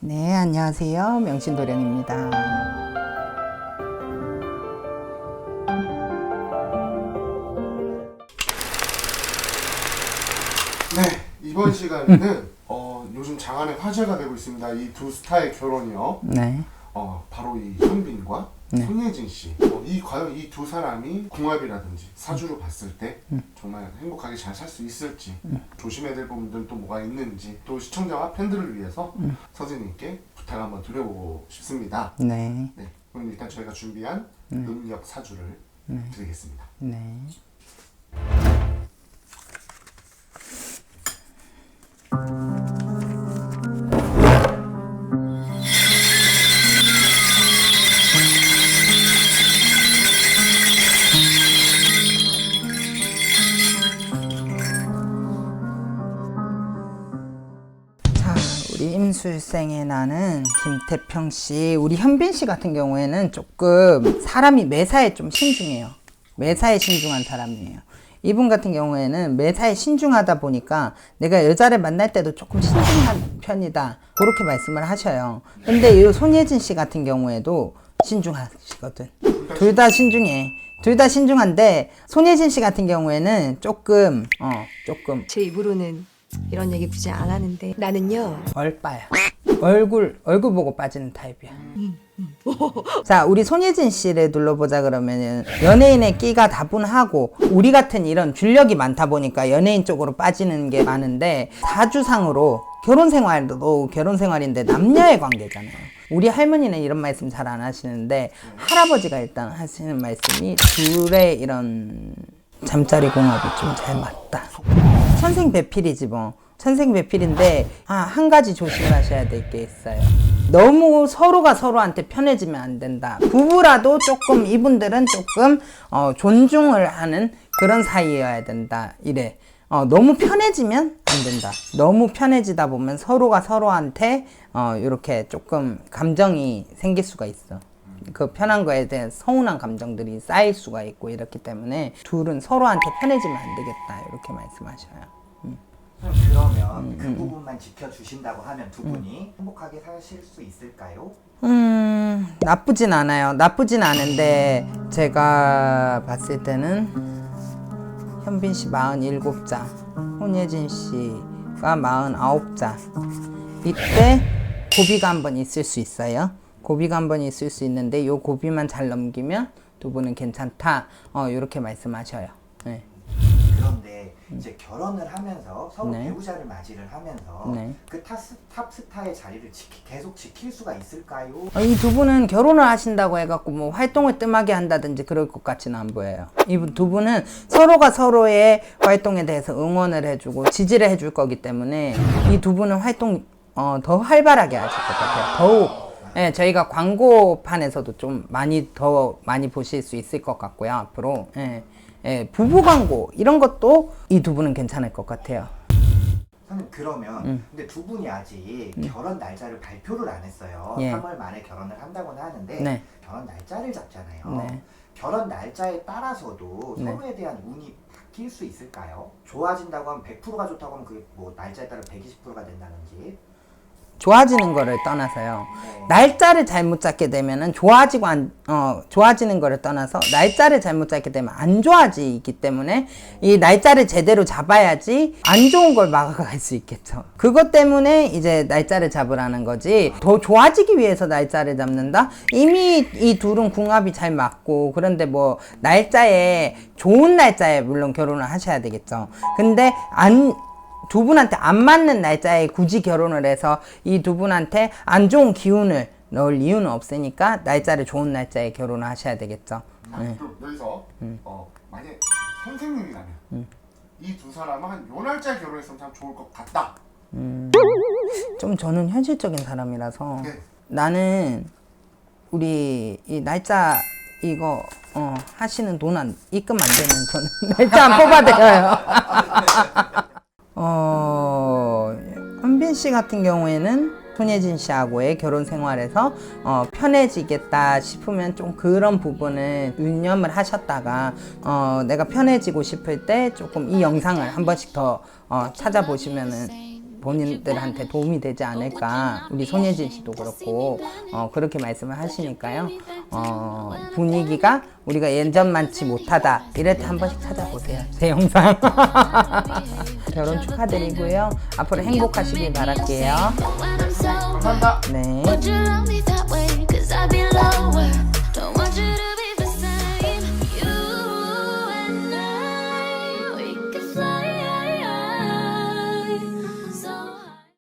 네, 안녕하세요. 명신도련입니다. 네, 이번 시간에는 어, 요즘 장안의 화제가 되고 있습니다. 이 두 스타의 결혼이요. 네. 어, 바로 이 현빈과 네. 손예진 씨. 어, 이 과연 이 두 사람이 궁합이라든지 사주로 봤을 때 음. 정말 행복하게 잘 살 수 있을지 조심해야 될 부분들은 또 뭐가 있는지 또 시청자와 팬들을 위해서 음. 선생님께 부탁 한번 드려보고 싶습니다. 네. 네, 그럼 일단 저희가 준비한 음력 사주를 드리겠습니다. 네. 술생의 나는 김태평 씨, 우리 현빈 씨 같은 경우에는 조금 사람이 매사에 좀 신중해요. 매사에 신중한 사람이에요. 이분 같은 경우에는 매사에 신중하다 보니까 내가 여자를 만날 때도 조금 신중한 편이다. 그렇게 말씀을 하셔요. 근데 이 손예진 씨 같은 경우에도 신중하시거든. 둘 다 신중해. 둘 다 신중한데 손예진 씨 같은 경우에는 조금 어 조금 제 입으로는 이런 얘기 굳이 안 하는데 나는요 얼빠야. 얼굴 얼굴 보고 빠지는 타입이야. 자, 우리 손예진 씨를 눌러보자 그러면은 연예인의 끼가 다분하고 우리 같은 이런 줄력이 많다 보니까 연예인 쪽으로 빠지는 게 많은데 사주상으로 결혼 생활도 결혼 생활인데 남녀의 관계잖아요. 우리 할머니는 이런 말씀 잘 안 하시는데 할아버지가 일단 하시는 말씀이 둘의 이런 잠자리 궁합이 좀 잘 맞다. 천생배필이지 뭐. 천생배필인데 아, 한 가지 조심을 하셔야 될 게 있어요. 너무 서로가 서로한테 편해지면 안 된다. 부부라도 조금 이분들은 조금 어, 존중을 하는 그런 사이여야 된다. 이래. 어, 너무 편해지면 안 된다. 너무 편해지다 보면 서로가 서로한테 어, 이렇게 조금 감정이 생길 수가 있어. 그 편한 거에 대한 서운한 감정들이 쌓일 수가 있고 이렇기 때문에 둘은 서로한테 편해지면 안 되겠다. 이렇게 말씀하셔요. 그러면 그 부분만 지켜주신다고 하면 두 분이 행복하게 사실 수 있을까요? 음, 나쁘진 않아요. 나쁘진 않은데, 제가 봤을 때는, 현빈 씨 47자, 손예진 씨가 49자. 이때 고비가 한 번 있을 수 있어요. 고비가 한 번 있을 수 있는데, 요 고비만 잘 넘기면 두 분은 괜찮다. 어, 요렇게 말씀하셔요. 네. 그런데 이제 결혼을 하면서 서로 네. 배우자를 맞이를 하면서 네. 그 탑스, 탑스타의 자리를 지키, 계속 지킬 수가 있을까요? 어, 이 두 분은 결혼을 하신다고 해갖고 뭐 활동을 뜸하게 한다든지 그럴 것 같지는 안 보여요. 이 두 분은 서로가 서로의 활동에 대해서 응원을 해주고 지지를 해줄 거기 때문에 이 두 분은 활동 어, 더 활발하게 하실 것 같아요. 더욱 예, 저희가 광고판에서도 좀 많이 더 많이 보실 수 있을 것 같고요. 앞으로 예, 예, 부부 광고 이런 것도 이 두 분은 괜찮을 것 같아요. 선생님 그러면 음. 근데 두 분이 아직 결혼 날짜를 발표를 안 했어요. 예. 3월 말에 결혼을 한다고는 하는데 네. 결혼 날짜를 잡잖아요. 네. 결혼 날짜에 따라서도 네. 서로에 대한 운이 바뀔 수 있을까요? 좋아진다고 하면 100%가 좋다고 하면 그게 뭐 날짜에 따라 120%가 된다든지 좋아지는 거를 떠나서요. 네. 날짜를 잘못 잡게 되면은 좋아지고 안, 어, 좋아지는 거를 떠나서 날짜를 잘못 잡게 되면 안 좋아지기 때문에 이 날짜를 제대로 잡아야지 안 좋은 걸 막아갈 수 있겠죠. 그것 때문에 이제 날짜를 잡으라는 거지 더 좋아지기 위해서 날짜를 잡는다? 이미 이 둘은 궁합이 잘 맞고 그런데 뭐 날짜에 좋은 날짜에 물론 결혼을 하셔야 되겠죠. 근데 안, 두 분한테 안 맞는 날짜에 굳이 결혼을 해서 이 두 분한테 안 좋은 기운을 넣을 이유는 없으니까 날짜를 좋은 날짜에 결혼을 하셔야 되겠죠. 네. 그럼 여기서 음. 어, 만약 선생님이라면 이두 사람은 한 요 날짜에 결혼했으면 참 좋을 것 같다. 좀 저는 현실적인 사람이라서 네. 나는 우리 이 날짜 이거 어, 하시는 돈 안 입금 안 되면 저는 날짜 안 뽑아드려요. 어, 현빈 씨 같은 경우에는 손예진 씨하고의 결혼 생활에서 어, 편해지겠다 싶으면 좀 그런 부분을 유념을 하셨다가 어, 내가 편해지고 싶을 때 조금 이 영상을 한 번씩 더 어, 찾아보시면은 본인들한테 도움이 되지 않을까. 우리 손예진 씨도 그렇고 어, 그렇게 말씀을 하시니까요. 어, 분위기가 우리가 예전만치 못하다. 이럴 때 한 번씩 찾아보세요. 제 영상. 결혼 축하드리고요. 앞으로 행복하시길 바랄게요. 감사합니다. 네